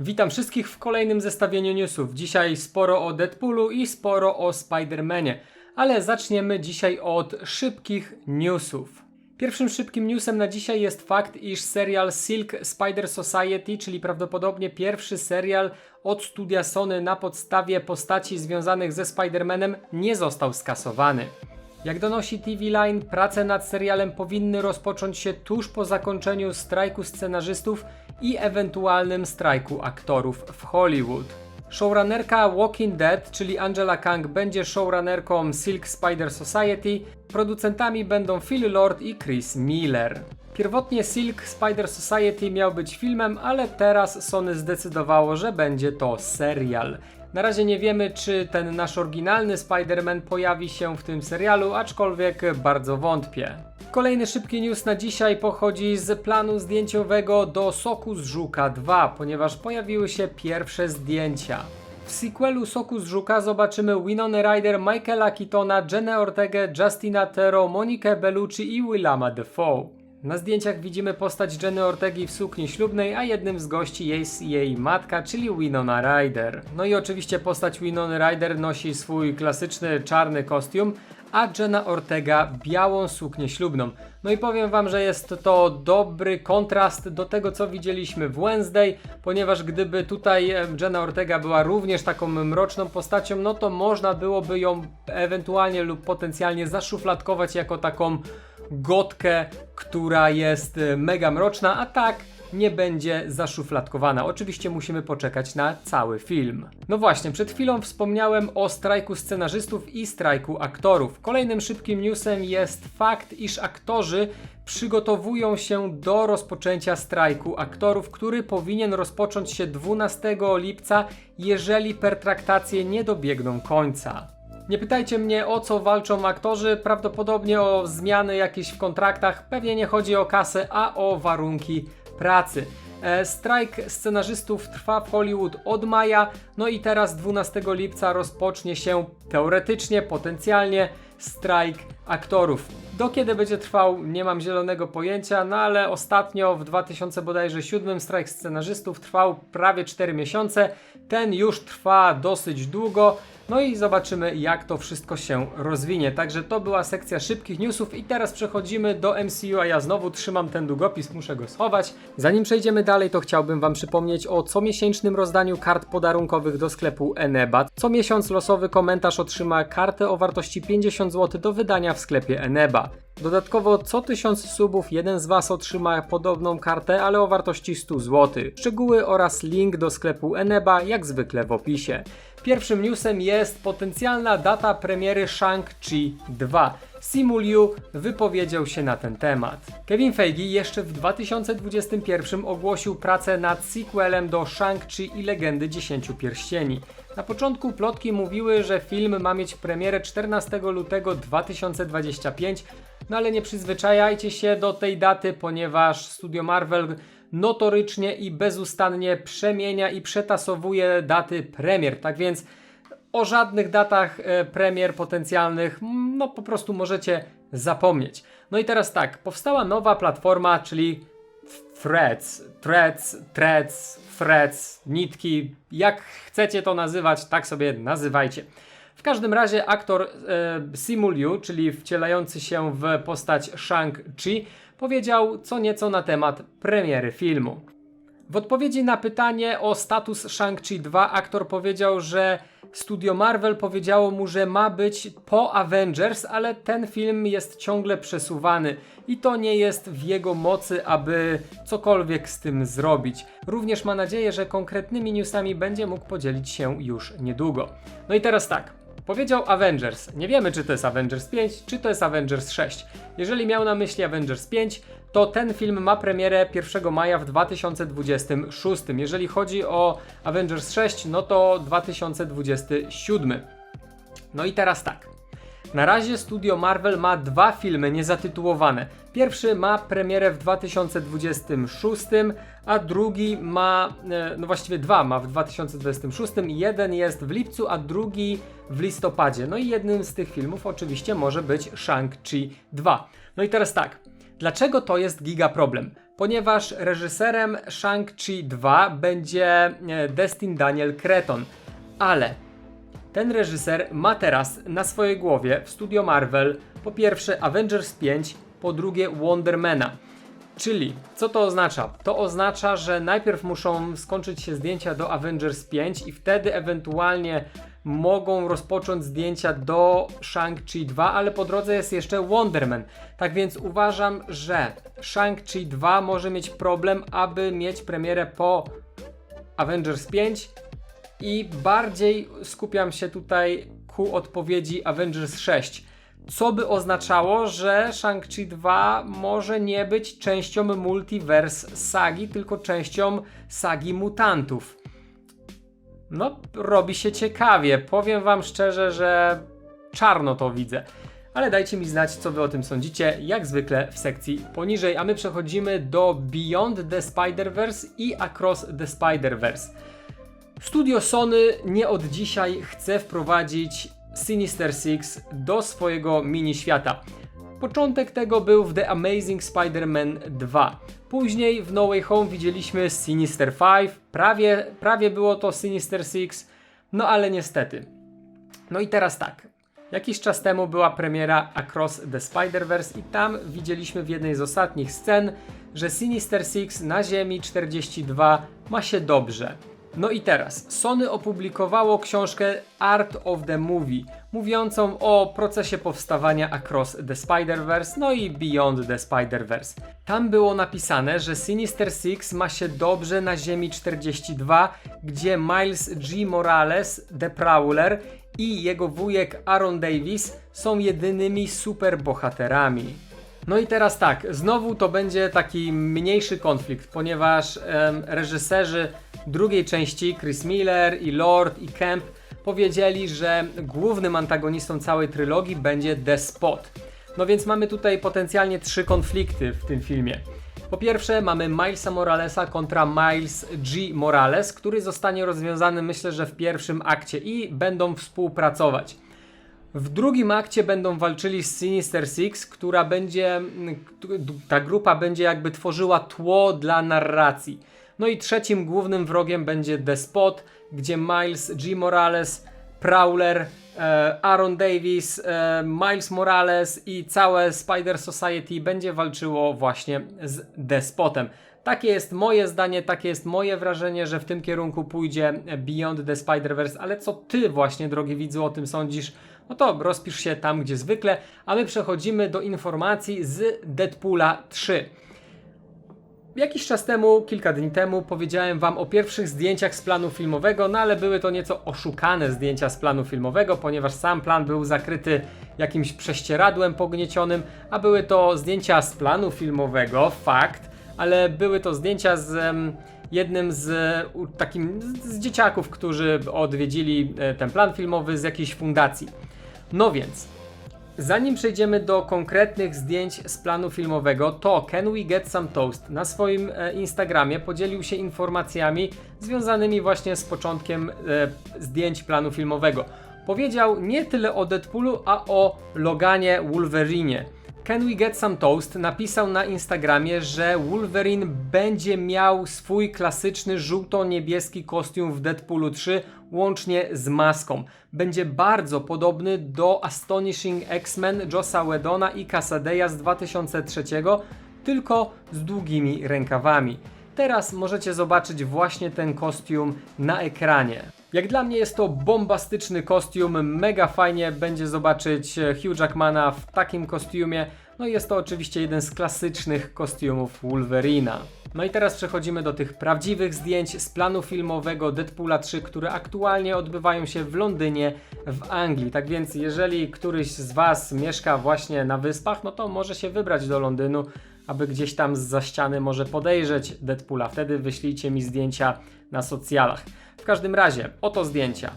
Witam wszystkich w kolejnym zestawieniu newsów. Dzisiaj sporo o Deadpoolu i sporo o Spider-Manie, ale zaczniemy dzisiaj od szybkich newsów. Pierwszym szybkim newsem na dzisiaj jest fakt, iż serial Silk Spider Society, czyli prawdopodobnie pierwszy serial od studia Sony na podstawie postaci związanych ze Spider-Manem, nie został skasowany. Jak donosi TV Line, prace nad serialem powinny rozpocząć się tuż po zakończeniu strajku scenarzystów i ewentualnym strajku aktorów w Hollywood. Showrunnerka Walking Dead, czyli Angela Kang, będzie showrunnerką Silk Spider Society. Producentami będą Phil Lord i Chris Miller. Pierwotnie Silk Spider Society miał być filmem, ale teraz Sony zdecydowało, że będzie to serial. Na razie nie wiemy, czy ten nasz oryginalny Spider-Man pojawi się w tym serialu, aczkolwiek bardzo wątpię. Kolejny szybki news na dzisiaj pochodzi z planu zdjęciowego do Soku z Żuka 2, ponieważ pojawiły się pierwsze zdjęcia. W sequelu Soku z Żuka zobaczymy Winona Ryder, Michaela Keatona, Jenę Ortegę, Justina Tero, Monikę Bellucci i Willama Dafoe. Na zdjęciach widzimy postać Jenny Ortegi w sukni ślubnej, a jednym z gości jest jej matka, czyli Winona Ryder. No i oczywiście postać Winony Ryder nosi swój klasyczny czarny kostium, a Jenna Ortega białą suknię ślubną. No i powiem wam, że jest to dobry kontrast do tego, co widzieliśmy w Wednesday, ponieważ gdyby tutaj Jenna Ortega była również taką mroczną postacią, no to można byłoby ją ewentualnie lub potencjalnie zaszufladkować jako taką gotkę, która jest e, mega mroczna, a tak nie będzie zaszufladkowana. Oczywiście musimy poczekać na cały film. No właśnie, przed chwilą wspomniałem o strajku scenarzystów i strajku aktorów. Kolejnym szybkim newsem jest fakt, iż aktorzy przygotowują się do rozpoczęcia strajku aktorów, który powinien rozpocząć się 12 lipca, jeżeli pertraktacje nie dobiegną końca. Nie pytajcie mnie o co walczą aktorzy, prawdopodobnie o zmiany jakieś w kontraktach, pewnie nie chodzi o kasę, a o warunki pracy. E, strajk scenarzystów trwa w Hollywood od maja, no i teraz 12 lipca rozpocznie się teoretycznie, potencjalnie strajk aktorów. Do kiedy będzie trwał, nie mam zielonego pojęcia, no ale ostatnio w 2007 strajk scenarzystów trwał prawie 4 miesiące. Ten już trwa dosyć długo. No i zobaczymy, jak to wszystko się rozwinie. Także to była sekcja szybkich newsów i teraz przechodzimy do MCU, a ja znowu trzymam ten długopis, muszę go schować. Zanim przejdziemy dalej, to chciałbym Wam przypomnieć o comiesięcznym rozdaniu kart podarunkowych do sklepu Eneba. Co miesiąc losowy komentarz otrzyma kartę o wartości 50 zł do wydania w sklepie Eneba. Dodatkowo co 1000 subów jeden z Was otrzyma podobną kartę, ale o wartości 100 zł. Szczegóły oraz link do sklepu Eneba jak zwykle w opisie. Pierwszym newsem jest potencjalna data premiery Shang-Chi 2. Simuliu wypowiedział się na ten temat. Kevin Feige jeszcze w 2021 ogłosił pracę nad sequelem do Shang-Chi i Legendy Dziesięciu Pierścieni. Na początku plotki mówiły, że film ma mieć premierę 14 lutego 2025, no ale nie przyzwyczajajcie się do tej daty, ponieważ studio Marvel notorycznie i bezustannie przemienia i przetasowuje daty premier. Tak więc o żadnych datach e, premier potencjalnych, no po prostu możecie zapomnieć. No i teraz tak, powstała nowa platforma, czyli Threads, Threads, Threads, Threads, nitki, jak chcecie to nazywać, tak sobie nazywajcie. W każdym razie aktor e, Simu czyli wcielający się w postać Shang-Chi, powiedział co nieco na temat premiery filmu. W odpowiedzi na pytanie o status Shang-Chi 2 aktor powiedział, że studio Marvel powiedziało mu, że ma być po Avengers, ale ten film jest ciągle przesuwany i to nie jest w jego mocy, aby cokolwiek z tym zrobić. Również ma nadzieję, że konkretnymi newsami będzie mógł podzielić się już niedługo. No i teraz tak. Powiedział Avengers. Nie wiemy, czy to jest Avengers 5, czy to jest Avengers 6. Jeżeli miał na myśli Avengers 5, to ten film ma premierę 1 maja w 2026. Jeżeli chodzi o Avengers 6, no to 2027. No i teraz tak. Na razie studio Marvel ma dwa filmy niezatytułowane. Pierwszy ma premierę w 2026, a drugi ma, e, no właściwie dwa ma w 2026. Jeden jest w lipcu, a drugi w listopadzie. No i jednym z tych filmów oczywiście może być Shang-Chi 2. No i teraz tak. Dlaczego to jest giga problem? ponieważ reżyserem Shang-Chi 2 będzie e, Destin Daniel Creton. Ale ten reżyser ma teraz na swojej głowie w studio Marvel po pierwsze Avengers 5, po drugie Wondermana. Czyli, co to oznacza? To oznacza, że najpierw muszą skończyć się zdjęcia do Avengers 5 i wtedy ewentualnie mogą rozpocząć zdjęcia do Shang-Chi 2, ale po drodze jest jeszcze Wonderman. Tak więc uważam, że Shang-Chi 2 może mieć problem, aby mieć premierę po Avengers 5 i bardziej skupiam się tutaj ku odpowiedzi Avengers 6 co by oznaczało, że Shang-Chi 2 może nie być częścią multiverse sagi, tylko częścią sagi mutantów. No, robi się ciekawie. Powiem wam szczerze, że czarno to widzę. Ale dajcie mi znać, co wy o tym sądzicie, jak zwykle w sekcji poniżej. A my przechodzimy do Beyond the Spider-Verse i Across the Spider-Verse. Studio Sony nie od dzisiaj chce wprowadzić Sinister Six do swojego mini świata. Początek tego był w The Amazing Spider-Man 2. Później w No Way Home widzieliśmy Sinister 5, prawie, prawie było to Sinister Six, no ale niestety. No i teraz tak. Jakiś czas temu była premiera Across the Spider-Verse i tam widzieliśmy w jednej z ostatnich scen, że Sinister Six na Ziemi 42 ma się dobrze. No i teraz, Sony opublikowało książkę Art of the Movie, mówiącą o procesie powstawania Across the Spider-Verse, no i Beyond the Spider-Verse. Tam było napisane, że Sinister Six ma się dobrze na Ziemi 42, gdzie Miles G. Morales, The Prowler i jego wujek Aaron Davis są jedynymi superbohaterami. No i teraz tak, znowu to będzie taki mniejszy konflikt, ponieważ em, reżyserzy drugiej części, Chris Miller i Lord i Kemp, powiedzieli, że głównym antagonistą całej trylogii będzie The Spot. No więc mamy tutaj potencjalnie trzy konflikty w tym filmie. Po pierwsze mamy Milesa Moralesa kontra Miles G. Morales, który zostanie rozwiązany myślę, że w pierwszym akcie i będą współpracować. W drugim akcie będą walczyli z Sinister Six, która będzie, ta grupa będzie jakby tworzyła tło dla narracji. No i trzecim głównym wrogiem będzie The Spot, gdzie Miles G. Morales, Prowler, e, Aaron Davis, e, Miles Morales i całe Spider Society będzie walczyło właśnie z The Spotem. Takie jest moje zdanie, takie jest moje wrażenie, że w tym kierunku pójdzie Beyond the Spider-Verse, ale co ty właśnie, drogi widzu, o tym sądzisz? No to rozpisz się tam, gdzie zwykle, a my przechodzimy do informacji z Deadpoola 3. Jakiś czas temu, kilka dni temu, powiedziałem Wam o pierwszych zdjęciach z planu filmowego, no ale były to nieco oszukane zdjęcia z planu filmowego, ponieważ sam plan był zakryty jakimś prześcieradłem pogniecionym, a były to zdjęcia z planu filmowego, fakt, ale były to zdjęcia z jednym z takim z dzieciaków, którzy odwiedzili e, ten plan filmowy z jakiejś fundacji. No więc, Zanim przejdziemy do konkretnych zdjęć z planu filmowego, to Can We Get Some Toast na swoim e, Instagramie podzielił się informacjami związanymi właśnie z początkiem e, zdjęć planu filmowego. Powiedział nie tyle o Deadpoolu, a o Loganie Wolverine. Can We Get Some Toast napisał na Instagramie, że Wolverine będzie miał swój klasyczny żółto-niebieski kostium w Deadpoolu 3 łącznie z maską. Będzie bardzo podobny do Astonishing X-Men Jossa Whedona i Casadeya z 2003, tylko z długimi rękawami. Teraz możecie zobaczyć właśnie ten kostium na ekranie. Jak dla mnie jest to bombastyczny kostium, mega fajnie będzie zobaczyć e, Hugh Jackmana w takim kostiumie. No i jest to oczywiście jeden z klasycznych kostiumów Wolverina. No i teraz przechodzimy do tych prawdziwych zdjęć z planu filmowego Deadpoola 3, które aktualnie odbywają się w Londynie, w Anglii. Tak więc jeżeli któryś z Was mieszka właśnie na wyspach, no to może się wybrać do Londynu, aby gdzieś tam z za ściany może podejrzeć Deadpoola. Wtedy wyślijcie mi zdjęcia na socjalach. Każdym razie, oto zdjęcia.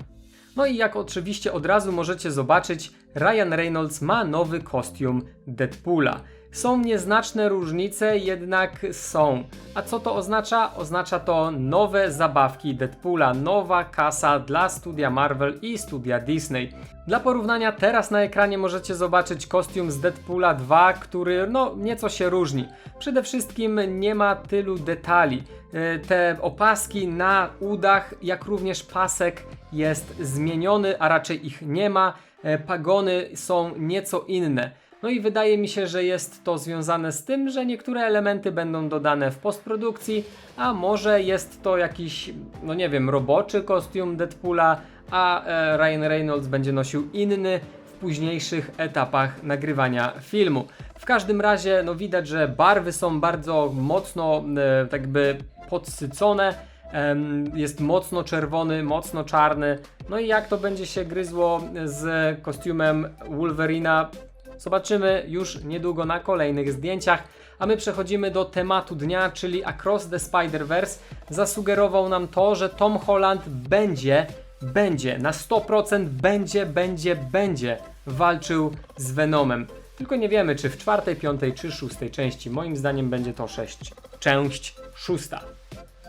No i jak oczywiście od razu możecie zobaczyć, Ryan Reynolds ma nowy kostium Deadpoola. Są nieznaczne różnice, jednak są. A co to oznacza? Oznacza to nowe zabawki Deadpoola, nowa kasa dla studia Marvel i studia Disney. Dla porównania teraz na ekranie możecie zobaczyć kostium z Deadpoola 2, który no nieco się różni. Przede wszystkim nie ma tylu detali. E, Te opaski na udach, jak również pasek jest zmieniony, a raczej ich nie ma. E, Pagony są nieco inne. No i wydaje mi się, że jest to związane z tym, że niektóre elementy będą dodane w postprodukcji, a może jest to jakiś, no nie wiem, roboczy kostium Deadpoola, a e, Ryan Reynolds będzie nosił inny w późniejszych etapach nagrywania filmu. W każdym razie, no widać, że barwy są bardzo mocno, e, tak by podsycone. Jest mocno czerwony, mocno czarny. No i jak to będzie się gryzło z kostiumem Wolverina, Zobaczymy już niedługo na kolejnych zdjęciach, a my przechodzimy do tematu dnia, czyli Across the Spider-Verse. Zasugerował nam to, że Tom Holland będzie, będzie, na 100% będzie, będzie, będzie walczył z Venomem. Tylko nie wiemy, czy w czwartej, piątej, czy szóstej części. Moim zdaniem będzie to sześć. Część szósta.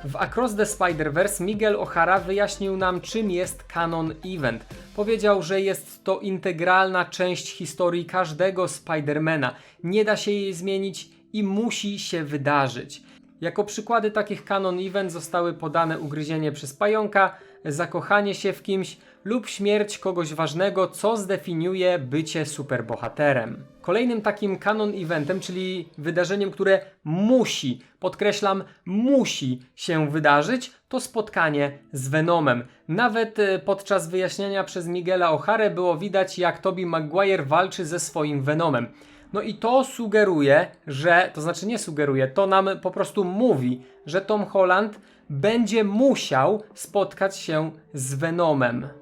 W Across the Spider-Verse Miguel O'Hara wyjaśnił nam, czym jest Canon Event. Powiedział, że jest to integralna część historii każdego Spidermana. Nie da się jej zmienić i musi się wydarzyć. Jako przykłady takich Canon Event zostały podane ugryzienie przez pająka, zakochanie się w kimś lub śmierć kogoś ważnego, co zdefiniuje bycie superbohaterem. Kolejnym takim canon eventem, czyli wydarzeniem, które musi, podkreślam, musi się wydarzyć, to spotkanie z Venomem. Nawet e, podczas wyjaśniania przez Miguela O'Hare było widać, jak Tobey Maguire walczy ze swoim Venomem. No i to sugeruje, że, to znaczy nie sugeruje, to nam po prostu mówi, że Tom Holland będzie musiał spotkać się z Venomem.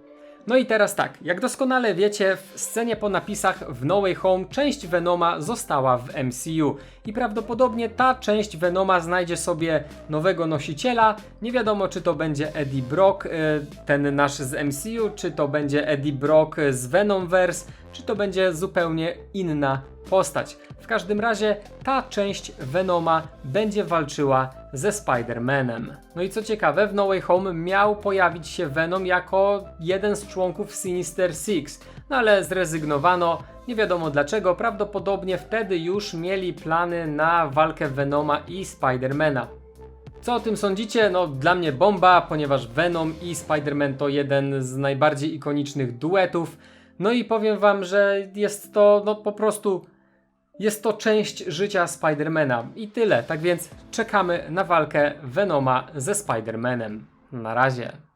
No i teraz tak, jak doskonale wiecie, w scenie po napisach w No Way Home część Venoma została w MCU i prawdopodobnie ta część Venoma znajdzie sobie nowego nosiciela. Nie wiadomo, czy to będzie Eddie Brock, y, ten nasz z MCU, czy to będzie Eddie Brock z Venomverse, czy to będzie zupełnie inna postać. W każdym razie ta część Venoma będzie walczyła ze Spider-Manem. No i co ciekawe, w No Way Home miał pojawić się Venom jako jeden z członków Sinister Six, no ale zrezygnowano. Nie wiadomo dlaczego, prawdopodobnie wtedy już mieli plany na walkę Venoma i Spider-Mana. Co o tym sądzicie? No, dla mnie bomba, ponieważ Venom i Spider-Man to jeden z najbardziej ikonicznych duetów. No i powiem wam, że jest to no po prostu jest to część życia Spidermana i tyle. Tak więc czekamy na walkę Venoma ze Spidermanem. Na razie.